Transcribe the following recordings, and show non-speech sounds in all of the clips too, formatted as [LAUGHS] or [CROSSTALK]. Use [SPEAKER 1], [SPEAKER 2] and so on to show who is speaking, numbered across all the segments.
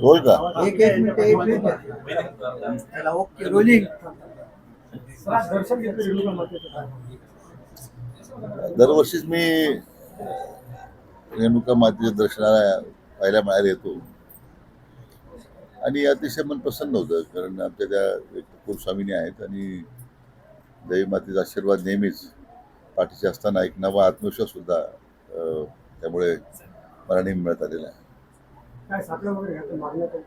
[SPEAKER 1] होय का?
[SPEAKER 2] एक एक मिनिट एक मिनिट. ओके रोलिंग
[SPEAKER 1] दरवर्षीच मी रेणुका मातेच्या दर्शनाला पाहायला मिळायला येतो. आणि अतिशय मन प्रसन्न होतं कारण आमच्या त्या एक कुलस्वामिनी आहेत आणि देवी मातेचा आशीर्वाद नेहमीच पाठीशी असताना एक नवा आत्मविश्वास सुद्धा त्यामुळे मला नेहमी मिळत आलेला आहे.
[SPEAKER 3] काय वगैरे घातलं?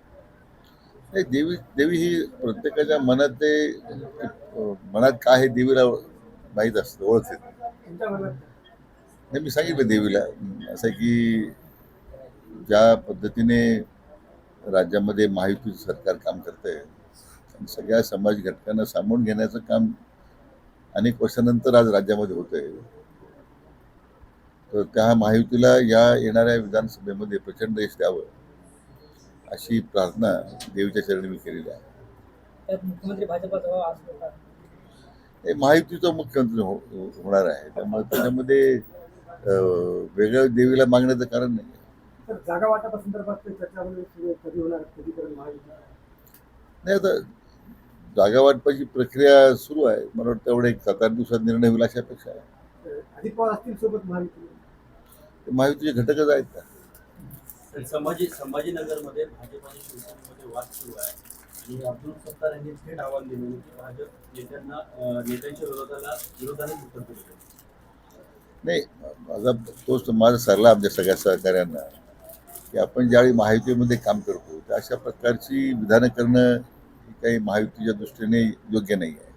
[SPEAKER 1] नाही देवी देवी ही प्रत्येकाच्या मनात ते मनात काय आहे देवीला माहीत असतं ओळखते. नाही मी सांगितलं देवीला असं आहे की ज्या पद्धतीने राज्यामध्ये महायुतीचं सरकार काम करतंय आणि सगळ्या समाज घटकांना सामावून घेण्याचं काम अनेक वर्षानंतर आज राज्यामध्ये होतंय. तर त्या महायुतीला या येणाऱ्या विधानसभेमध्ये प्रचंड यश द्यावं. अशी प्रार्थना देवीच्या चरणी मी केलेली आहे.
[SPEAKER 4] मुख्यमंत्री.
[SPEAKER 1] हे महायुतीचा मुख्यमंत्री हो हो- होणार आहे. त्यामुळे त्याच्यामध्ये अं, वेगळं देवीला मागण्याचं कारण नाही.
[SPEAKER 3] जागा वाटपासंदर्भात
[SPEAKER 1] नाही आता जागा वाटपाची प्रक्रिया सुरू आहे. मला वाटतं तेवढे एक सात आठ दिवसात निर्णय होईल अशा अपेक्षा आहे. महायुतीचे घटकच आहेत. का
[SPEAKER 5] संभाजी संभाजीनगरमध्ये भाजप आणि शिवसेनेमध्ये वाद सुरू आहे. आणि अब्दुल सत्तार यांनी थेट आव्हान दिलं की भाजप नेत्यांना नेत्यांच्या विरोधाला विरोधाने उत्तर दिलं
[SPEAKER 1] नाही. माझा तोच माझा सरला आमच्या सगळ्या सहकाऱ्यांना की आपण ज्यावेळी महायुतीमध्ये काम करतो तर अशा प्रकारची विधानं करणं ही काही महायुतीच्या दृष्टीने योग्य नाही आहे.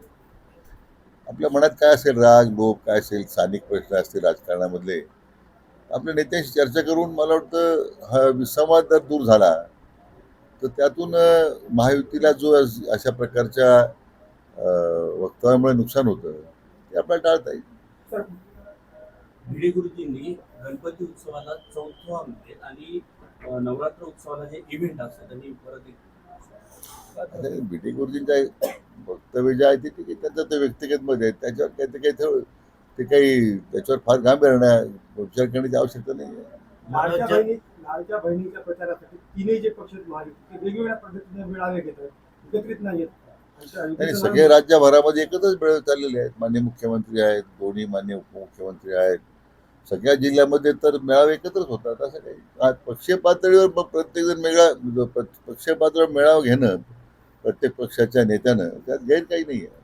[SPEAKER 1] आपल्या मनात काय असेल राग लोभ काय असेल स्थानिक प्रश्न असतील राजकारणामधले आपल्या नेत्यांशी चर्चा करून मला वाटतं हा विसंवाद जर दूर झाला तर त्यातून महायुतीला जो अशा प्रकारच्या वक्तव्यामुळे नुकसान होतं ते आपल्याला टाळता येईल.
[SPEAKER 5] भिडे गुरुजींनी गणपती उत्सवाला चौथा अंक आणि नवरात्र उत्सवाला जे इव्हेंट असतात त्यांनी परत
[SPEAKER 1] बीटी गुरुजींच्या वक्तव्य जे आहे ते त्यांचं ते व्यक्तिगत मध्ये त्याच्यावर काही ते काही ते काही त्याच्यावर फार गांभीर्यानं विचार करण्याची आवश्यकता नाही आहे.
[SPEAKER 3] लाडक्या
[SPEAKER 5] ज्या-
[SPEAKER 3] बहिणी लाडक्या बहिणीच्या प्रचारासाठी तीनही जे पक्ष आहेत महायुती ते वेगवेगळ्या पद्धतीने मेळावे घेत आहेत. एकत्रित नाही येत. आणि त्या
[SPEAKER 1] आणि
[SPEAKER 3] युतीचं
[SPEAKER 1] सगळे राज्यभरामध्ये एकत्रच मिळत चाललेले आहेत. मान्य मुख्यमंत्री आहेत दोन्ही मान्य उपमुख्यमंत्री आहेत. सगळ्या जिल्ह्यामध्ये तर मेळावे एकत्रच होतात असं काही आज पक्षीय पातळीवर मग प्रत्येकजण मेळा पक्षीय पातळीवर मेळावा घेणं प्रत्येक पक्षाच्या नेत्यानं त्यात गैर काही नाही आहे.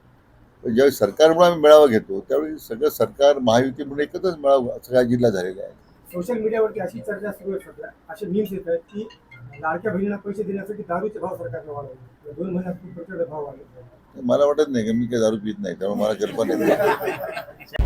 [SPEAKER 1] ज्यावेळी सरकार म्हणून आम्ही मेळावा घेतो त्यावेळी सगळं सरकार महायुती म्हणून एकत्रच मेळावा सगळ्या जिल्हा झालेला आहे.
[SPEAKER 3] सोशल मीडियावरती अशी चर्चा सुरू आहे सध्या. असे मीम्स येत आहेत की लाडक्या बहिणीला पैसे देण्यासाठी दारूचे भाव सरकारने वाढवले. दोन महिन्यात खूप प्रचंड भाव वाढले.
[SPEAKER 1] मला वाटत नाही की मी काही दारू पित नाही त्यामुळे मला कल्पना नाही. [LAUGHS]